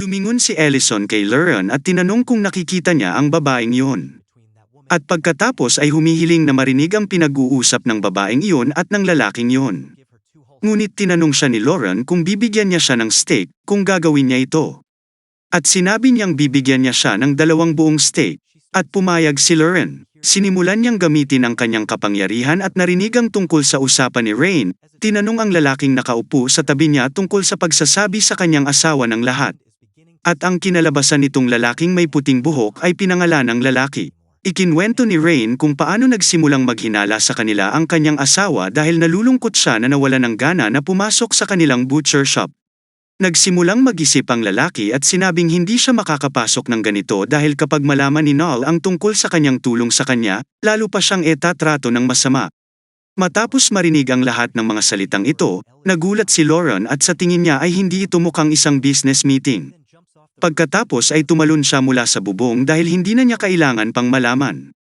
Lumingon si Ellison kay Luran at tinanong kung nakikita niya ang babaeng iyon. At pagkatapos ay humihiling na marinig ang pinag-uusap ng babaeng iyon at ng lalaking iyon. Ngunit tinanong siya ni Lauren kung bibigyan niya siya ng steak kung gagawin niya ito. At sinabi niyang bibigyan niya siya ng dalawang buong steak. At pumayag si Lauren. Sinimulan niyang gamitin ang kanyang kapangyarihan at narinig ang tungkol sa usapan ni Rain. Tinanong ang lalaking nakaupo sa tabi niya tungkol sa pagsasabi sa kanyang asawa ng lahat. At ang kinalabasan nitong lalaking may puting buhok ay pinangalan ng lalaki. Ikinwento ni Rain kung paano nagsimulang maghinala sa kanila ang kanyang asawa dahil nalulungkot siya na nawala ng gana na pumasok sa kanilang butcher shop. Nagsimulang mag-isip ang lalaki at sinabing hindi siya makakapasok ng ganito dahil kapag malaman ni Noel ang tungkol sa kanyang tulong sa kanya, lalo pa siyang etatrato ng masama. Matapos marinig ang lahat ng mga salitang ito, nagulat si Lauren at sa tingin niya ay hindi ito mukhang isang business meeting. Pagkatapos ay tumalon siya mula sa bubong dahil hindi na niya kailangan pang malaman.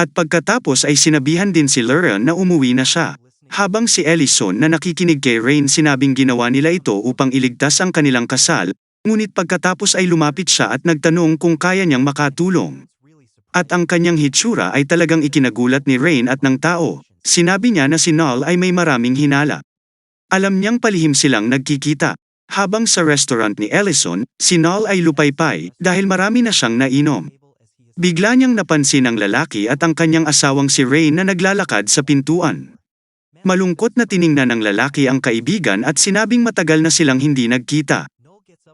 At pagkatapos ay sinabihan din si Lauren na umuwi na siya. Habang si Ellison na nakikinig kay Rain sinabing ginawa nila ito upang iligtas ang kanilang kasal, ngunit pagkatapos ay lumapit siya at nagtanong kung kaya niyang makatulong. At ang kanyang hitsura ay talagang ikinagulat ni Rain at ng tao. Sinabi niya na si Noel ay may maraming hinala. Alam niyang palihim silang nagkikita. Habang sa restaurant ni Ellison, si Noel ay lupaypay dahil marami na siyang nainom. Bigla niyang napansin ang lalaki at ang kanyang asawang si Rain na naglalakad sa pintuan. Malungkot na tiningnan ng lalaki ang kaibigan at sinabing matagal na silang hindi nagkita.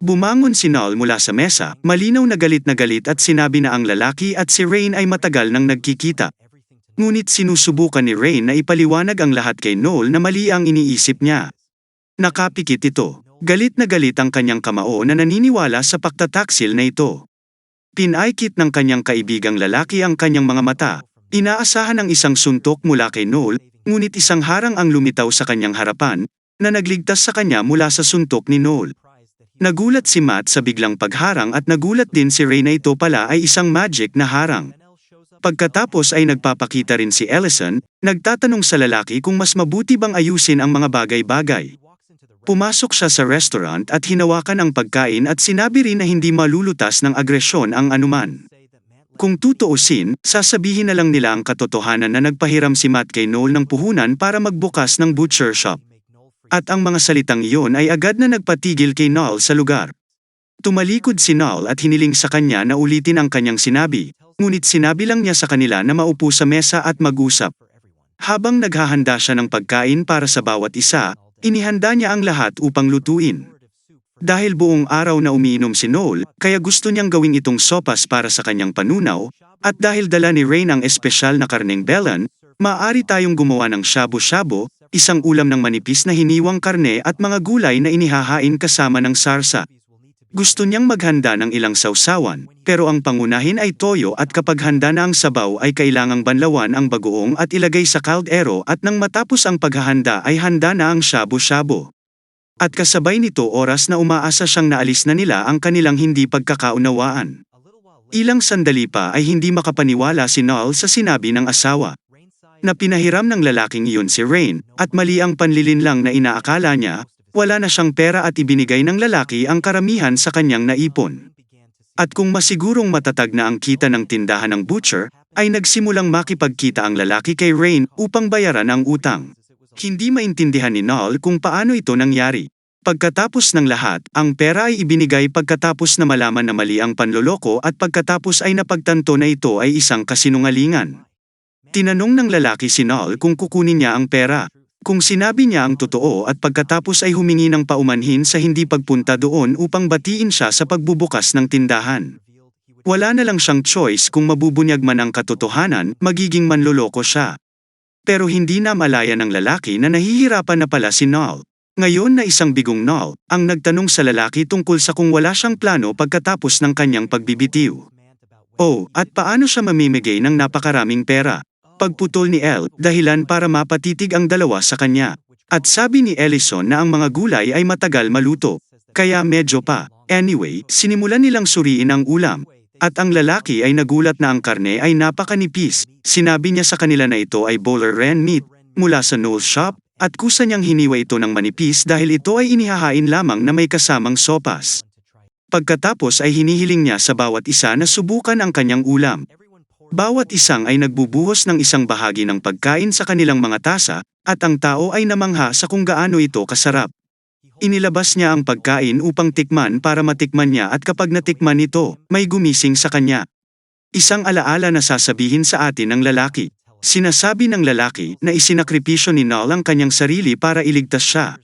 Bumangon si Noel mula sa mesa, malinaw na galit na galit at sinabi na ang lalaki at si Rain ay matagal nang nagkikita. Ngunit sinusubukan ni Rain na ipaliwanag ang lahat kay Noel na mali ang iniisip niya. Nakapikit ito. Galit na galit ang kanyang kamao na naniniwala sa paktataksil na ito. Pinaikit ng kanyang kaibigang lalaki ang kanyang mga mata. Inaasahan ang isang suntok mula kay Noel, ngunit isang harang ang lumitaw sa kanyang harapan, na nagligtas sa kanya mula sa suntok ni Noel. Nagulat si Matt sa biglang pagharang at nagulat din si Ray na ito pala ay isang magic na harang. Pagkatapos ay nagpapakita rin si Ellison, nagtatanong sa lalaki kung mas mabuti bang ayusin ang mga bagay-bagay. Pumasok siya sa restaurant at hinawakan ang pagkain at sinabi rin na hindi malulutas ng agresyon ang anuman. Kung tutuusin, sasabihin na lang nila ang katotohanan na nagpahiram si Matt kay Noel ng puhunan para magbukas ng butcher shop. At ang mga salitang iyon ay agad na nagpatigil kay Noel sa lugar. Tumalikod si Noel at hiniling sa kanya na ulitin ang kanyang sinabi, ngunit sinabi lang niya sa kanila na maupo sa mesa at mag-usap. Habang naghahanda siya ng pagkain para sa bawat isa, inihanda niya ang lahat upang lutuin. Dahil buong araw na umiinom si Noel, kaya gusto niyang gawing itong sopas para sa kanyang panunaw, at dahil dala ni Rain ang espesyal na karneng belan, maaari tayong gumawa ng shabu-shabu, isang ulam ng manipis na hiniwang karne at mga gulay na inihahain kasama ng sarsa. Gusto niyang maghanda ng ilang sausawan, pero ang pangunahin ay toyo at kapag handa na ang sabaw ay kailangang banlawan ang bagoong at ilagay sa kaldero at nang matapos ang paghahanda ay handa na ang shabu-shabu. At kasabay nito oras na umaasa siyang naalis na nila ang kanilang hindi pagkakaunawaan. Ilang sandali pa ay hindi makapaniwala si Noel sa sinabi ng asawa. Na pinahiram ng lalaking iyon si Rain, at mali ang panlilin lang na inaakala niya, wala na siyang pera at ibinigay ng lalaki ang karamihan sa kanyang naipon. At kung masigurong matatag na ang kita ng tindahan ng butcher, ay nagsimulang makipagkita ang lalaki kay Rain upang bayaran ang utang. Hindi maintindihan ni Noel kung paano ito nangyari. Pagkatapos ng lahat, ang pera ay ibinigay pagkatapos na malaman na mali ang panloloko at pagkatapos ay napagtanto na ito ay isang kasinungalingan. Tinanong ng lalaki si Noel kung kukunin niya ang pera. Kung sinabi niya ang totoo at pagkatapos ay humingi ng paumanhin sa hindi pagpunta doon upang batiin siya sa pagbubukas ng tindahan. Wala na lang siyang choice kung mabubunyag man ang katotohanan, magiging manloloko siya. Pero hindi na malaya ng lalaki na nahihirapan na pala si Noel. Ngayon na isang bigong Noel, ang nagtanong sa lalaki tungkol sa kung wala siyang plano pagkatapos ng kanyang pagbibitiw. Oh, at paano siya mamimigay ng napakaraming pera? Pagputol ni El, dahilan para mapatitig ang dalawa sa kanya. At sabi ni Ellison na ang mga gulay ay matagal maluto. Kaya medyo pa. Anyway, sinimulan nilang suriin ang ulam. At ang lalaki ay nagulat na ang karne ay napakanipis. Sinabi niya sa kanila na ito ay bowler ren meat, mula sa Noel's shop, at kusa niyang hiniwa ito ng manipis dahil ito ay inihahain lamang na may kasamang sopas. Pagkatapos ay hinihiling niya sa bawat isa na subukan ang kanyang ulam. Bawat isang ay nagbubuhos ng isang bahagi ng pagkain sa kanilang mga tasa, at ang tao ay namangha sa kung gaano ito kasarap. Inilabas niya ang pagkain upang tikman para matikman niya at kapag natikman ito, may gumising sa kanya. Isang alaala na sasabihin sa atin ng lalaki. Sinasabi ng lalaki na isinakripisyo ni Nal ang kanyang sarili para iligtas siya.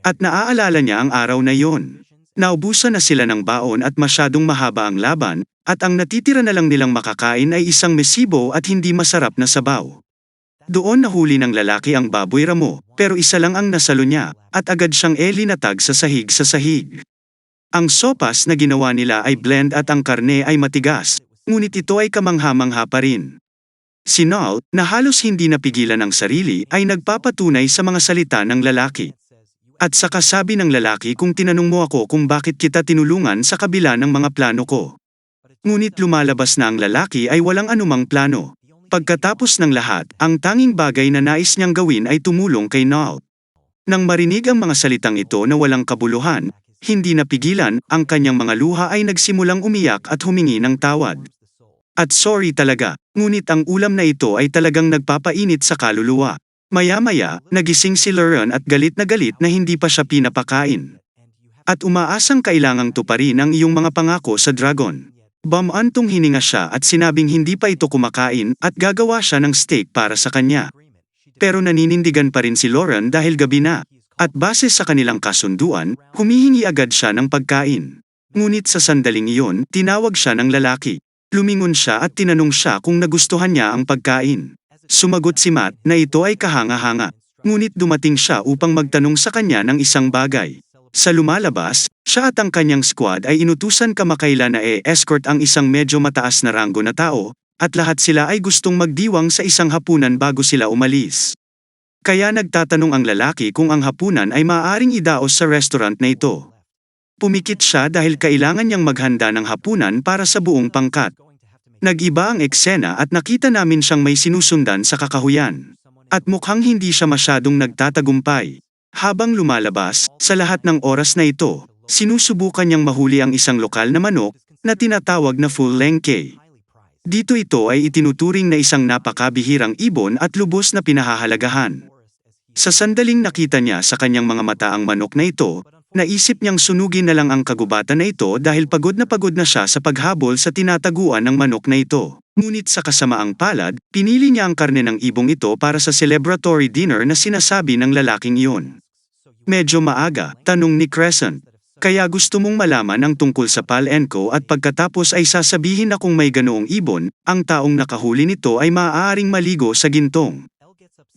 At naaalala niya ang araw na yon. Naubusan na sila ng baon at masyadong mahaba ang laban, at ang natitira na lang nilang makakain ay isang mesibo at hindi masarap na sabaw. Doon nahuli ng lalaki ang baboy ramo, pero isa lang ang nasalo niya, at agad siyang elinatag sa sahig sa sahig. Ang sopas na ginawa nila ay blend at ang karne ay matigas, ngunit ito ay kamangha-mangha pa rin. Si Nal, na halos hindi napigilan ang sarili, ay nagpapatunay sa mga salita ng lalaki. At sa kasabi ng lalaki kung tinanong mo ako kung bakit kita tinulungan sa kabila ng mga plano ko. Ngunit lumalabas na ang lalaki ay walang anumang plano. Pagkatapos ng lahat, ang tanging bagay na nais niyang gawin ay tumulong kay Nal. Nang marinig ang mga salitang ito na walang kabuluhan, hindi napigilan, ang kanyang mga luha ay nagsimulang umiyak at humingi ng tawad. At sorry talaga, ngunit ang ulam na ito ay talagang nagpapainit sa kaluluwa. Maya-maya, nagising si Lauren at galit na galit na hindi pa siya pinapakain. At umaasang kailangang tuparin ang iyong mga pangako sa dragon. Bamantong hininga siya at sinabing hindi pa ito kumakain at gagawa siya ng steak para sa kanya. Pero naninindigan pa rin si Lauren dahil gabi na. At base sa kanilang kasunduan, humihingi agad siya ng pagkain. Ngunit sa sandaling iyon, tinawag siya ng lalaki. Lumingon siya at tinanong siya kung nagustuhan niya ang pagkain. Sumagot si Matt na ito ay kahanga-hanga. Ngunit dumating siya upang magtanong sa kanya ng isang bagay. Sa lumalabas, siya at ang kanyang squad ay inutusan kamakailan na e-escort ang isang medyo mataas na ranggo na tao, at lahat sila ay gustong magdiwang sa isang hapunan bago sila umalis. Kaya nagtatanong ang lalaki kung ang hapunan ay maaaring idaos sa restaurant na ito. Pumikit siya dahil kailangan niyang maghanda ng hapunan para sa buong pangkat. Nag-iba ang eksena at nakita namin siyang may sinusundan sa kakahuyan. At mukhang hindi siya masyadong nagtatagumpay. Habang lumalabas, sa lahat ng oras na ito, sinusubukan niyang mahuli ang isang lokal na manok na tinatawag na full lengke. Dito ito ay itinuturing na isang napakabihirang ibon at lubos na pinahahalagahan. Sa sandaling nakita niya sa kanyang mga mata ang manok na ito, naisip niyang sunugin na lang ang kagubatan na ito dahil pagod na pagod na siya sa paghabol sa tinataguan ng manok na ito. Ngunit sa kasamaang palad, pinili niya ang karne ng ibong ito para sa celebratory dinner na sinasabi ng lalaking iyon. Medyo maaga, tanong ni Crescent. Kaya gusto mong malaman ang tungkol sa Palenco at pagkatapos ay sasabihin na kung may ganoong ibon, ang taong nakahuli nito ay maaaring maligo sa gintong.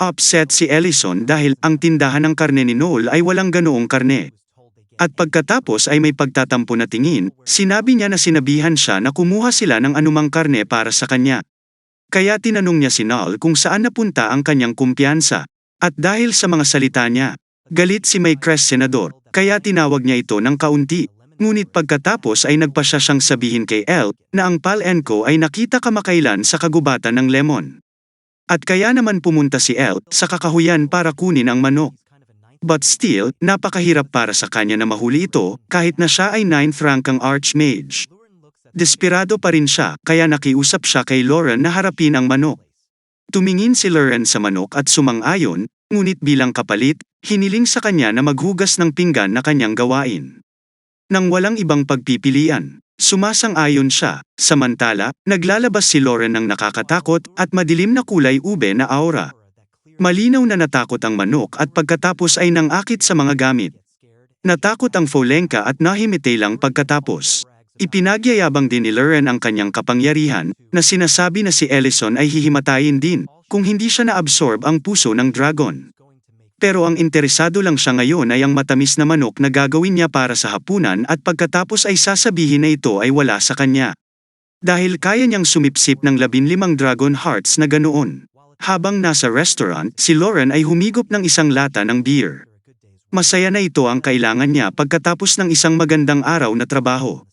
Upset si Ellison dahil ang tindahan ng karne ni Noel ay walang ganoong karne. At pagkatapos ay may pagtatampo na tingin, sinabi niya na sinabihan siya na kumuha sila ng anumang karne para sa kanya. Kaya tinanong niya si Noel kung saan napunta ang kanyang kumpiyansa. At dahil sa mga salita niya, galit si May Crest Senador, kaya tinawag niya ito ng kaunti. Ngunit pagkatapos ay nagpasya siyang sabihin kay El na ang Palenco ay nakita kamakailan sa kagubatan ng lemon. At kaya naman pumunta si El sa kakahuyan para kunin ang manok. But still, napakahirap para sa kanya na mahuli ito kahit na siya ay 9th rank ang Archmage. Desperado pa rin siya kaya nakiusap siya kay Lauren na harapin ang manok. Tumingin si Lauren sa manok at sumang-ayon, ngunit bilang kapalit, hiniling sa kanya na maghugas ng pinggan na kanyang gawain. Nang walang ibang pagpipilian, sumasang-ayon siya, samantala, naglalabas si Lauren ng nakakatakot at madilim na kulay ube na aura. Malinaw na natakot ang manok at pagkatapos ay nangakit sa mga gamit. Natakot ang Folenka at nahimite lang pagkatapos. Ipinagyayabang din ni Lauren ang kanyang kapangyarihan, na sinasabi na si Ellison ay hihimatayin din, kung hindi siya na-absorb ang puso ng dragon. Pero ang interesado lang siya ngayon ay ang matamis na manok na gagawin niya para sa hapunan at pagkatapos ay sasabihin na ito ay wala sa kanya. Dahil kaya niyang sumipsip ng labinlimang dragon hearts na ganoon. Habang nasa restaurant, si Lauren ay humigop ng isang lata ng beer. Masaya na ito ang kailangan niya pagkatapos ng isang magandang araw na trabaho.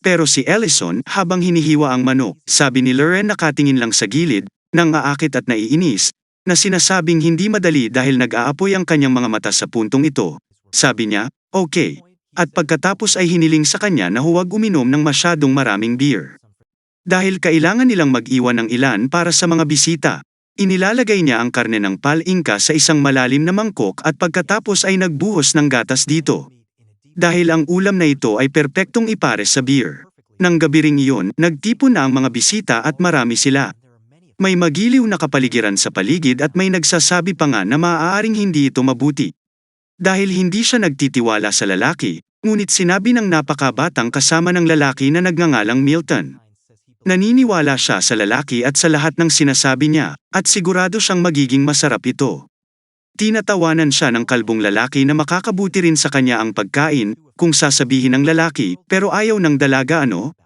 Pero si Ellison, habang hinihiwa ang manok, sabi ni Lauren nakatingin lang sa gilid, nang aakit at naiinis, na sinasabing hindi madali dahil nag-aapoy ang kanyang mga mata sa puntong ito. Sabi niya, okay, at pagkatapos ay hiniling sa kanya na huwag uminom ng masyadong maraming beer. Dahil kailangan nilang mag-iwan ng ilan para sa mga bisita, inilalagay niya ang karne ng pal-inka sa isang malalim na mangkok at pagkatapos ay nagbuhos ng gatas dito. Dahil ang ulam na ito ay perpektong ipares sa beer. Nang gabi ring iyon, nagtipon na ang mga bisita at marami sila. May magiliw na kapaligiran sa paligid at may nagsasabi pa nga na maaaring hindi ito mabuti. Dahil hindi siya nagtitiwala sa lalaki, ngunit sinabi ng napakabatang kasama ng lalaki na nagngangalang Milton. Naniniwala siya sa lalaki at sa lahat ng sinasabi niya, at sigurado siyang magiging masarap ito. Tinatawanan siya ng kalbong lalaki na makakabuti rin sa kanya ang pagkain, kung sasabihin ng lalaki, pero ayaw ng dalaga ano?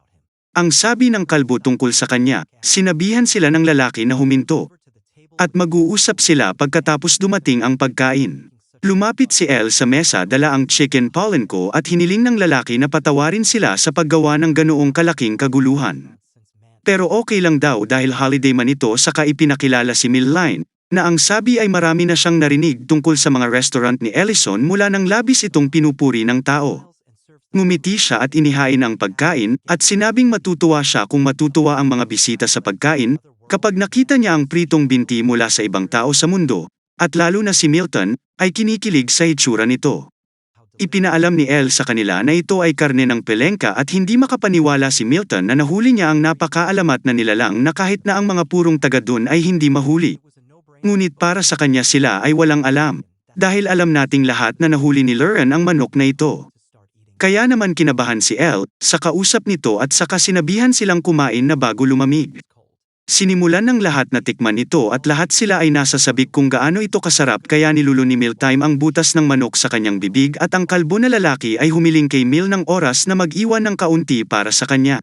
Ang sabi ng kalbo tungkol sa kanya, sinabihan sila ng lalaki na huminto. At mag-uusap sila pagkatapos dumating ang pagkain. Lumapit si Elle sa mesa dala ang chicken polenko at hiniling ng lalaki na patawarin sila sa paggawa ng ganoong kalaking kaguluhan. Pero okay lang daw dahil holiday man ito saka ipinakilala si Milline, na ang sabi ay marami na siyang narinig tungkol sa mga restaurant ni Ellison mula nang labis itong pinupuri ng tao. Ngumiti siya at inihain ang pagkain, at sinabing matutuwa siya kung matutuwa ang mga bisita sa pagkain, kapag nakita niya ang pritong binti mula sa ibang tao sa mundo, at lalo na si Milton, ay kinikilig sa itsura nito. Ipinaalam ni Elle sa kanila na ito ay karne ng pelengka at hindi makapaniwala si Milton na nahuli niya ang napakaalamat na nilalang na kahit na ang mga purong taga dun ay hindi mahuli. Ngunit para sa kanya sila ay walang alam, dahil alam nating lahat na nahuli ni Lauren ang manok na ito. Kaya naman kinabahan si Elle, sa kausap nito at saka sinabihan silang kumain na bago lumamig. Sinimulan ng lahat na tikman ito at lahat sila ay nasasabik kung gaano ito kasarap kaya nilulo ni Miltime ang butas ng manok sa kanyang bibig at ang kalbo na lalaki ay humiling kay Mil ng oras na mag-iwan ng kaunti para sa kanya.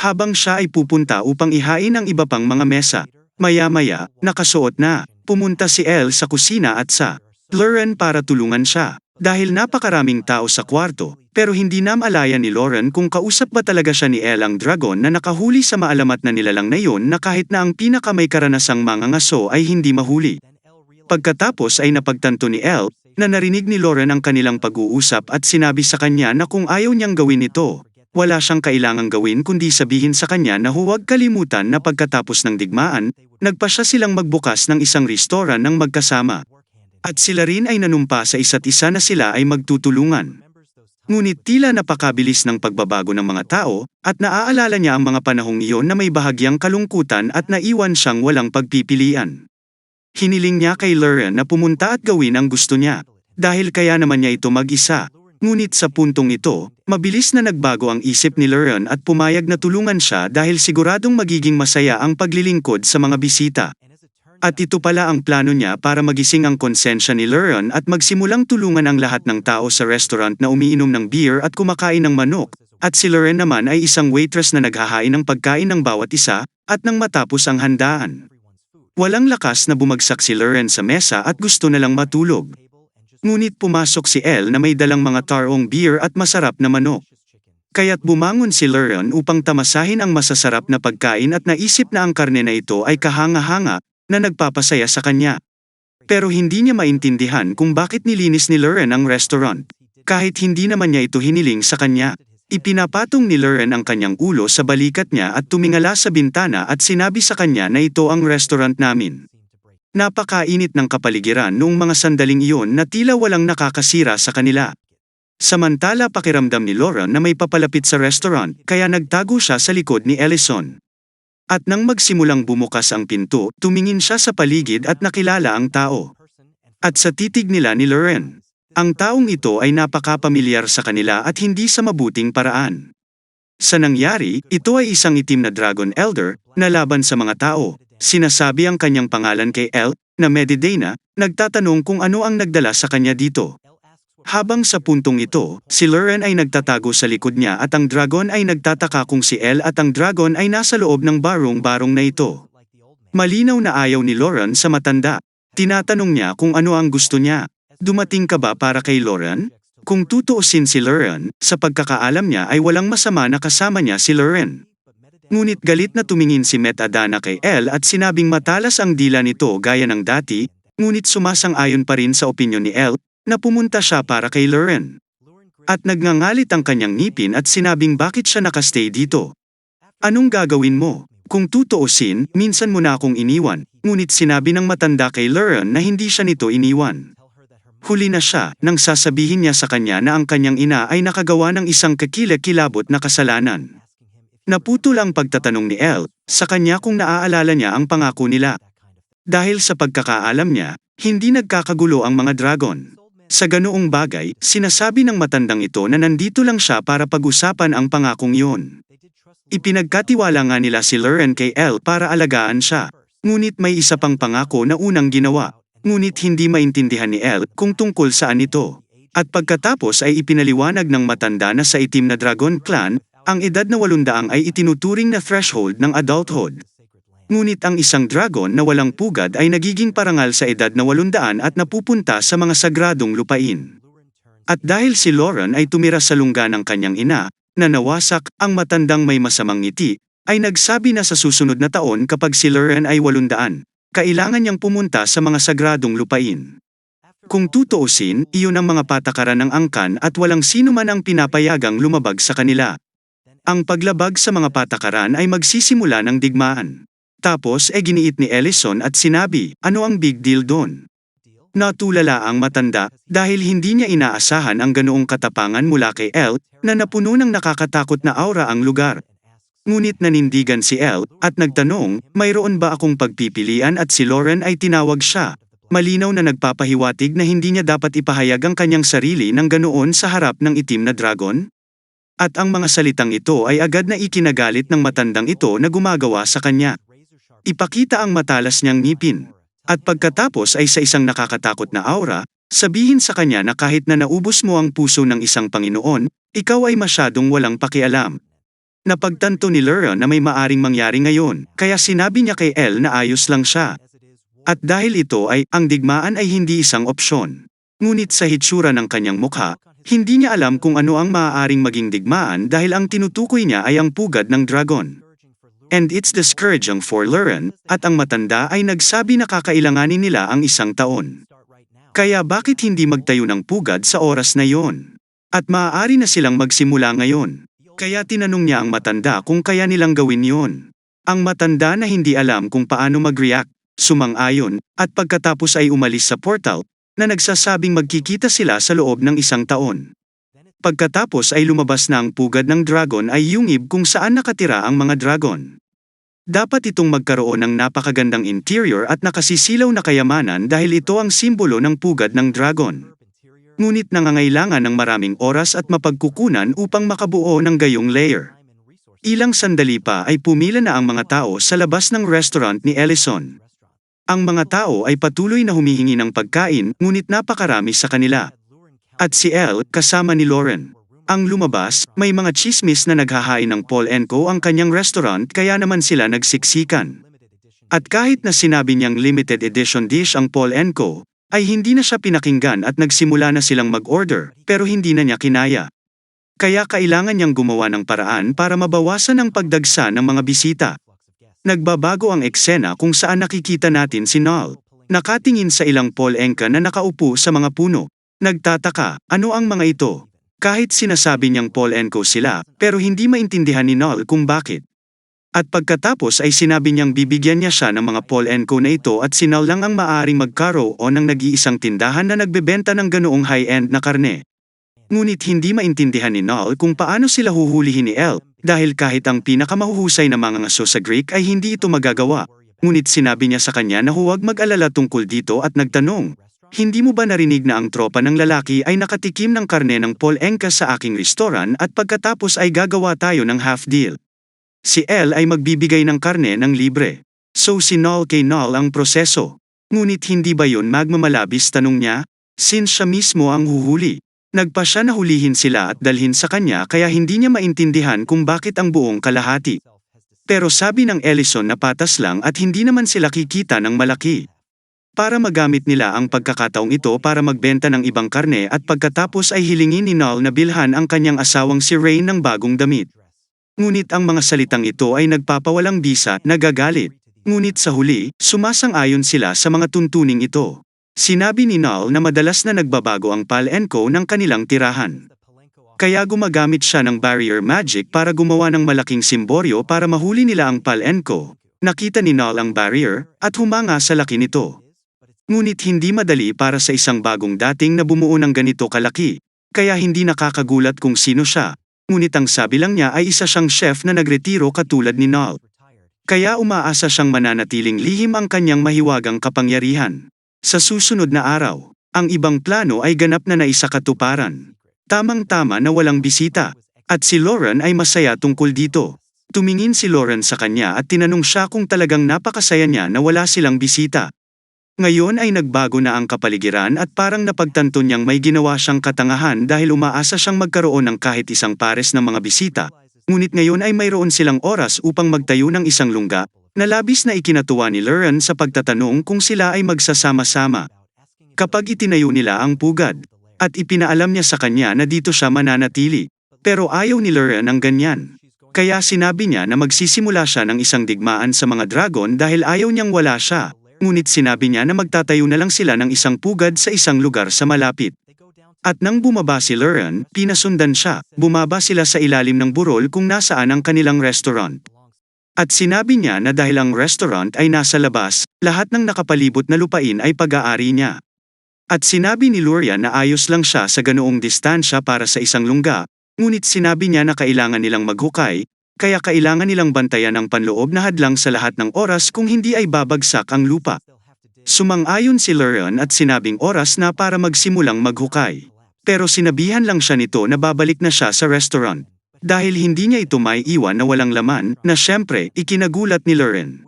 Habang siya ay pupunta upang ihain ang iba pang mga mesa, maya-maya, nakasuot na, pumunta si Elle sa kusina at sa Lauren para tulungan siya. Dahil napakaraming tao sa kwarto, pero hindi na malaya ni Lauren kung kausap ba talaga siya ni Elle ang dragon na nakahuli sa maalamat na nilalang na yon na kahit na ang pinaka may karanasang mga ngaso ay hindi mahuli. Pagkatapos ay napagtanto ni Elle, na narinig ni Lauren ang kanilang pag-uusap at sinabi sa kanya na kung ayaw niyang gawin ito, wala siyang kailangang gawin kundi sabihin sa kanya na huwag kalimutan na pagkatapos ng digmaan, nagpa siya silang magbukas ng isang restoran ng magkasama. At sila rin ay nanumpa sa isa't isa na sila ay magtutulungan. Ngunit tila napakabilis ng pagbabago ng mga tao, at naaalala niya ang mga panahong iyon na may bahagyang kalungkutan at naiwan siyang walang pagpipilian. Hiniling niya kay Lauren na pumunta at gawin ang gusto niya, dahil kaya naman niya ito mag-isa. Ngunit sa puntong ito, mabilis na nagbago ang isip ni Lauren at pumayag na tulungan siya dahil siguradong magiging masaya ang paglilingkod sa mga bisita. At ito pala ang plano niya para magising ang konsensya ni Lauren at magsimulang tulungan ang lahat ng tao sa restaurant na umiinom ng beer at kumakain ng manok, at si Lauren naman ay isang waitress na naghahain ng pagkain ng bawat isa, at nang matapos ang handaan. Walang lakas na bumagsak si Lauren sa mesa at gusto na lang matulog. Ngunit pumasok si Elle na may dalang mga tarong beer at masarap na manok. Kaya't bumangon si Lauren upang tamasahin ang masasarap na pagkain at naisip na ang karne na ito ay kahanga-hanga, na nagpapasaya sa kanya. Pero hindi niya maintindihan kung bakit nilinis ni Lauren ang restaurant. Kahit hindi naman niya ito hiniling sa kanya. Ipinapatong ni Lauren ang kanyang ulo sa balikat niya at tumingala sa bintana at sinabi sa kanya na ito ang restaurant namin. Napakainit ng kapaligiran noong mga sandaling iyon na tila walang nakakasira sa kanila. Samantala pakiramdam ni Lauren na may papalapit sa restaurant kaya nagtago siya sa likod ni Ellison. At nang magsimulang bumukas ang pinto, tumingin siya sa paligid at nakilala ang tao. At sa titig nila ni Lauren, ang taong ito ay napakapamilyar sa kanila at hindi sa mabuting paraan. Sa nangyari, ito ay isang itim na Dragon Elder, na laban sa mga tao. Sinasabi ang kanyang pangalan kay El, na Medidana, nagtatanong kung ano ang nagdala sa kanya dito. Habang sa puntong ito, si Lauren ay nagtatago sa likod niya at ang dragon ay nagtataka kung si El at ang dragon ay nasa loob ng barong-barong na ito. Malinaw na ayaw ni Lauren sa matanda. Tinatanong niya kung ano ang gusto niya. Dumating ka ba para kay Lauren? Kung tutuusin si Lauren, sa pagkakaalam niya ay walang masama na kasama niya si Lauren. Ngunit galit na tumingin si Met Adana kay El at sinabing matalas ang dila nito gaya ng dati, ngunit sumasang-ayon pa rin sa opinyon ni El, na pumunta siya para kay Lauren. At nagngangalit ang kanyang ngipin at sinabing bakit siya nakastay dito. Anong gagawin mo? Kung tutuusin, minsan mo na akong iniwan, ngunit sinabi ng matanda kay Lauren na hindi siya nito iniwan. Huli na siya, nang sasabihin niya sa kanya na ang kanyang ina ay nakagawa ng isang kakilakilabot na kasalanan. Naputol ang pagtatanong ni Elle, sa kanya kung naaalala niya ang pangako nila. Dahil sa pagkakaalam niya, hindi nagkakagulo ang mga dragon. Sa ganoong bagay, sinasabi ng matandang ito na nandito lang siya para pag-usapan ang pangakong iyon. Ipinagkatiwala nga nila si Lauren kay Elle para alagaan siya. Ngunit may isa pang pangako na unang ginawa. Ngunit hindi maintindihan ni Elle kung tungkol saan ito. At pagkatapos ay ipinaliwanag ng matanda na sa itim na dragon clan, ang edad na walundaang ay itinuturing na threshold ng adulthood. Ngunit ang isang dragon na walang pugad ay nagiging parangal sa edad na walundaan at napupunta sa mga sagradong lupain. At dahil si Lauren ay tumira sa lungga ng kanyang ina, na nawasak, ang matandang may masamang ngiti, ay nagsabi na sa susunod na taon kapag si Lauren ay walundaan, kailangan niyang pumunta sa mga sagradong lupain. Kung tutuusin, iyon ang mga patakaran ng angkan at walang sino man ang pinapayagang lumabag sa kanila. Ang paglabag sa mga patakaran ay magsisimula ng digmaan. Tapos e giniit ni Ellison at sinabi, ano ang big deal doon? Natulala ang matanda dahil hindi niya inaasahan ang ganoong katapangan mula kay Elle na napuno ng nakakatakot na aura ang lugar. Ngunit nanindigan si Elle at nagtanong, mayroon ba akong pagpipilian at si Lauren ay tinawag siya. Malinaw na nagpapahiwatig na hindi niya dapat ipahayag ang kanyang sarili ng ganoon sa harap ng itim na dragon? At ang mga salitang ito ay agad na ikinagalit ng matandang ito na gumagawa sa kanya. Ipakita ang matalas niyang ngipin. At pagkatapos ay sa isang nakakatakot na aura, sabihin sa kanya na kahit na naubos mo ang puso ng isang Panginoon, ikaw ay masyadong walang pakialam. Napagtanto ni Lauren na may maaring mangyari ngayon, kaya sinabi niya kay Elle na ayos lang siya. At dahil ito ay, ang digmaan ay hindi isang opsyon. Ngunit sa hitsura ng kanyang mukha, hindi niya alam kung ano ang maaaring maging digmaan dahil ang tinutukoy niya ay ang pugad ng dragon. And it's discouraging for Lauren, at ang matanda ay nagsabi na kakailanganin nila ang isang taon. Kaya bakit hindi magtayo ng pugad sa oras na yon? At maaari na silang magsimula ngayon. Kaya tinanong niya ang matanda kung kaya nilang gawin yon. Ang matanda na hindi alam kung paano mag-react, sumang-ayon, at pagkatapos ay umalis sa portal, na nagsasabing magkikita sila sa loob ng isang taon. Pagkatapos ay lumabas na ang pugad ng dragon ay yungib kung saan nakatira ang mga dragon. Dapat itong magkaroon ng napakagandang interior at nakasisilaw na kayamanan dahil ito ang simbolo ng pugad ng dragon. Ngunit nangangailangan ng maraming oras at mapagkukunan upang makabuo ng gayong layer. Ilang sandali pa ay pumila na ang mga tao sa labas ng restaurant ni Ellison. Ang mga tao ay patuloy na humihingi ng pagkain ngunit napakarami sa kanila. At si Elle, kasama ni Lauren. Ang lumabas, may mga chismis na naghahain ng Paul Co ang kanyang restaurant kaya naman sila nagsiksikan. At kahit na sinabi niyang limited edition dish ang Paul Co, ay hindi na siya pinakinggan at nagsimula na silang mag-order, pero hindi na niya kinaya. Kaya kailangan niyang gumawa ng paraan para mabawasan ang pagdagsa ng mga bisita. Nagbabago ang eksena kung saan nakikita natin si Nal. Nakatingin sa ilang Paul Enka na nakaupo sa mga puno. Nagtataka, ano ang mga ito? Kahit sinasabi niyang Paul Co sila, pero hindi maintindihan ni Nal kung bakit. At pagkatapos ay sinabi niyang bibigyan niya siya ng mga Paul Co na ito at si Nal lang ang maaaring magkaroon ng nag-iisang tindahan na nagbebenta ng ganoong high-end na karne. Ngunit hindi maintindihan ni Nal kung paano sila huhulihin ni El, dahil kahit ang pinakamahuhusay na mga ngaso sa Greek ay hindi ito magagawa. Ngunit sinabi niya sa kanya na huwag mag-alala tungkol dito at nagtanong, hindi mo ba narinig na ang tropa ng lalaki ay nakatikim ng karne ng Paul Enka sa aking restoran at pagkatapos ay gagawa tayo ng half deal? Si El ay magbibigay ng karne ng libre. So si Nol kay Nol ang proseso. Ngunit hindi ba yon magmamalabis tanong niya? Since siya mismo ang huhuli. Nagpa siya na hulihin sila at dalhin sa kanya kaya hindi niya maintindihan kung bakit ang buong kalahati. Pero sabi ng Ellison na patas lang at hindi naman sila kikita ng malaki. Para magamit nila ang pagkakataong ito para magbenta ng ibang karne at pagkatapos ay hilingin ni Null na bilhan ang kanyang asawang si Rain ng bagong damit. Ngunit ang mga salitang ito ay nagpapawalang bisa, nagagalit. Ngunit sa huli, sumasang-ayon sila sa mga tuntuning ito. Sinabi ni Null na madalas na nagbabago ang Pal Co ng kanilang tirahan. Kaya gumagamit siya ng barrier magic para gumawa ng malaking simboryo para mahuli nila ang Palenko. Nakita ni Null ang barrier, at humanga sa laki nito. Ngunit hindi madali para sa isang bagong dating na bumuo ng ganito kalaki, kaya hindi nakakagulat kung sino siya. Ngunit ang sabi lang niya ay isa siyang chef na nagretiro katulad ni Null. Kaya umaasa siyang mananatiling lihim ang kanyang mahiwagang kapangyarihan. Sa susunod na araw, ang ibang plano ay ganap na naisakatuparan. Tamang-tama na walang bisita, at si Lauren ay masaya tungkol dito. Tumingin si Lauren sa kanya at tinanong siya kung talagang napakasaya niya na wala silang bisita. Ngayon ay nagbago na ang kapaligiran at parang napagtanto niyang may ginawa siyang katangahan dahil umaasa siyang magkaroon ng kahit isang pares ng mga bisita, ngunit ngayon ay mayroon silang oras upang magtayo ng isang lungga, na labis na ikinatuwa ni Lauren sa pagtatanong kung sila ay magsasama-sama. Kapag itinayo nila ang pugad, at ipinaalam niya sa kanya na dito siya mananatili, pero ayaw ni Lauren ang ganyan. Kaya sinabi niya na magsisimula siya ng isang digmaan sa mga dragon dahil ayaw niyang wala siya, ngunit sinabi niya na magtatayo na lang sila ng isang pugad sa isang lugar sa malapit. At nang bumaba si Lauren, pinasundan siya, bumaba sila sa ilalim ng burol kung nasaan ang kanilang restaurant. At sinabi niya na dahil ang restaurant ay nasa labas, lahat ng nakapalibot na lupain ay pag-aari niya. At sinabi ni Luria na ayos lang siya sa ganoong distansya para sa isang lungga, ngunit sinabi niya na kailangan nilang maghukay, kaya kailangan nilang bantayan ang panloob na hadlang sa lahat ng oras kung hindi ay babagsak ang lupa. Sumang-ayon si Lurian at sinabing oras na para magsimulang maghukay. Pero sinabihan lang siya nito na babalik na siya sa restaurant. Dahil hindi niya ito may iwan na walang laman, na syempre, ikinagulat ni Lauren.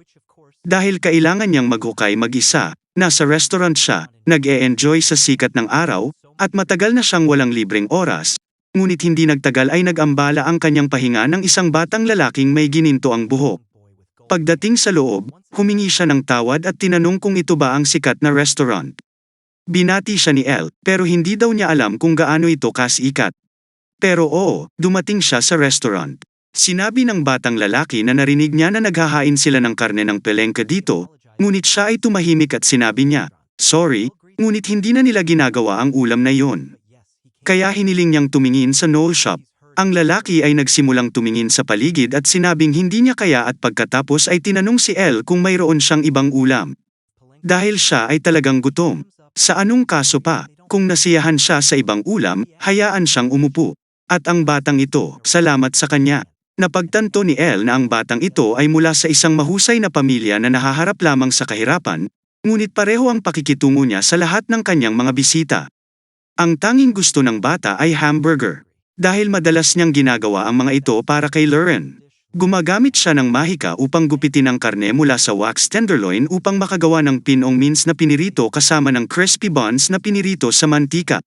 Dahil kailangan niyang maghukay mag-isa, nasa restaurant siya, nag-e-enjoy sa sikat ng araw, at matagal na siyang walang libreng oras, ngunit hindi nagtagal ay nag-ambala ang kanyang pahinga ng isang batang lalaking may gininto ang buhok. Pagdating sa loob, humingi siya ng tawad at tinanong kung ito ba ang sikat na restaurant. Binati siya ni El, pero hindi daw niya alam kung gaano ito kasikat. Pero oo, dumating siya sa restaurant. Sinabi ng batang lalaki na narinig niya na naghahain sila ng karne ng pelengka dito, ngunit siya ay tumahimik at sinabi niya, Sorry, ngunit hindi na nila ginagawa ang ulam na yon. Kaya hiniling niyang tumingin sa Noel shop. Ang lalaki ay nagsimulang tumingin sa paligid at sinabing hindi niya kaya at pagkatapos ay tinanong si El kung mayroon siyang ibang ulam. Dahil siya ay talagang gutom. Sa anong kaso pa, kung nasiyahan siya sa ibang ulam, hayaan siyang umupo. At ang batang ito, salamat sa kanya. Napagtanto ni El na ang batang ito ay mula sa isang mahusay na pamilya na nahaharap lamang sa kahirapan, ngunit pareho ang pakikitungo niya sa lahat ng kanyang mga bisita. Ang tanging gusto ng bata ay hamburger. Dahil madalas niyang ginagawa ang mga ito para kay Lauren. Gumagamit siya ng mahika upang gupitin ang karne mula sa wax tenderloin upang makagawa ng pinong mince na pinirito kasama ng crispy buns na pinirito sa mantika.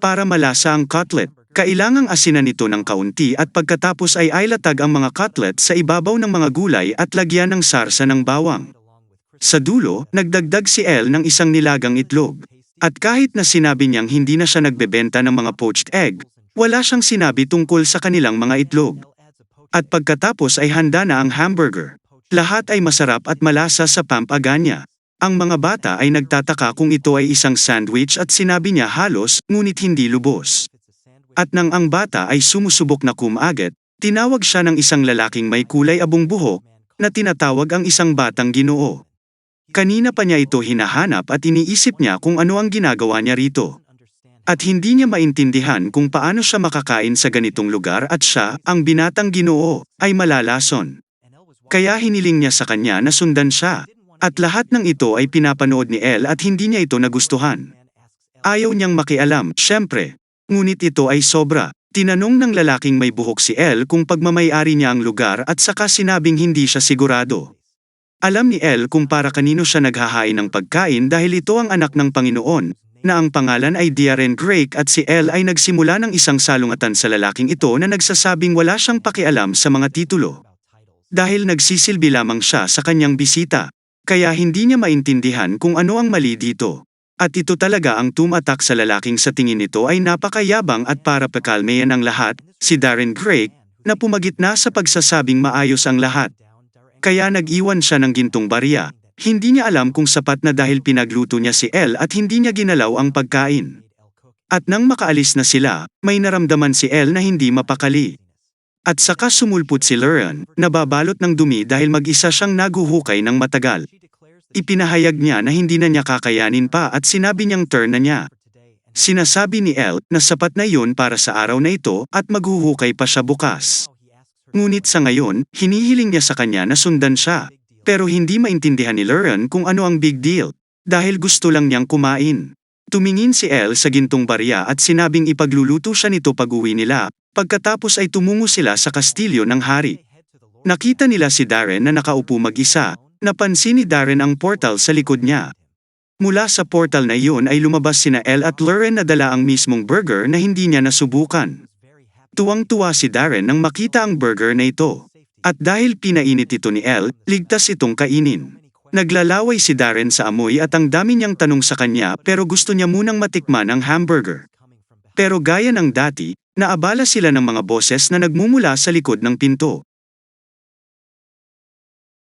Para malasa ang cutlet, kailangang asinan ito ng kaunti at pagkatapos ay ailatag ang mga cutlet sa ibabaw ng mga gulay at lagyan ng sarsa ng bawang. Sa dulo, nagdagdag si El ng isang nilagang itlog. At kahit na sinabi niyang hindi na siya nagbebenta ng mga poached egg, wala siyang sinabi tungkol sa kanilang mga itlog. At pagkatapos ay handa na ang hamburger. Lahat ay masarap at malasa sa pampaganya. Ang mga bata ay nagtataka kung ito ay isang sandwich at sinabi niya halos, ngunit hindi lubos. At nang ang bata ay sumusubok na kumagat, tinawag siya ng isang lalaking may kulay abong buhok, na tinatawag ang isang batang ginoo. Kanina pa niya ito hinahanap at iniisip niya kung ano ang ginagawa niya rito. At hindi niya maintindihan kung paano siya makakain sa ganitong lugar at siya, ang binatang ginoo, ay malalason. Kaya hiniling niya sa kanya na sundan siya. At lahat ng ito ay pinapanood ni El at hindi niya ito nagustuhan. Ayaw niyang makialam, syempre. Ngunit ito ay sobra. Tinanong ng lalaking may buhok si El kung pagmamayari niya ang lugar at saka sinabing hindi siya sigurado. Alam ni El kung para kanino siya naghahain ng pagkain dahil ito ang anak ng Panginoon, na ang pangalan ay Darren Drake at si El ay nagsimula ng isang salungatan sa lalaking ito na nagsasabing wala siyang pakialam sa mga titulo. Dahil nagsisilbi lamang siya sa kanyang bisita, kaya hindi niya maintindihan kung ano ang mali dito. At ito talaga ang tumatak sa lalaking sa tingin nito ay napakayabang at para pakalmayan ang lahat, si Darren Drake, na pumagitna sa pagsasabing maayos ang lahat. Kaya nag-iwan siya ng gintong barya, hindi niya alam kung sapat na dahil pinagluto niya si El at hindi niya ginalaw ang pagkain. At nang makaalis na sila, may naramdaman si Elle na hindi mapakali. At saka sumulpot si Lauren, nababalot ng dumi dahil mag-isa siyang naguhukay ng matagal. Ipinahayag niya na hindi na niya kakayanin pa at sinabi niyang turn na niya. Sinasabi ni Elle na sapat na iyon para sa araw na ito at maghuhukay pa siya bukas. Ngunit sa ngayon, hinihiling niya sa kanya na sundan siya. Pero hindi maintindihan ni Lauren kung ano ang big deal. Dahil gusto lang niyang kumain. Tumingin si Elle sa gintong barya at sinabing ipagluluto siya nito pag-uwi nila, pagkatapos ay tumungo sila sa kastilyo ng hari. Nakita nila si Darren na nakaupo mag-isa, napansin ni Darren ang portal sa likod niya. Mula sa portal na iyon ay lumabas sina Elle at Lauren na dala ang mismong burger na hindi niya nasubukan. Tuwang-tuwa si Darren nang makita ang burger na ito. At dahil pinainit ito ni Elle, ligtas itong kainin. Naglalaway si Darren sa amoy at ang dami niyang tanong sa kanya pero gusto niya munang matikman ang hamburger. Pero gaya ng dati, naabala sila ng mga boses na nagmumula sa likod ng pinto.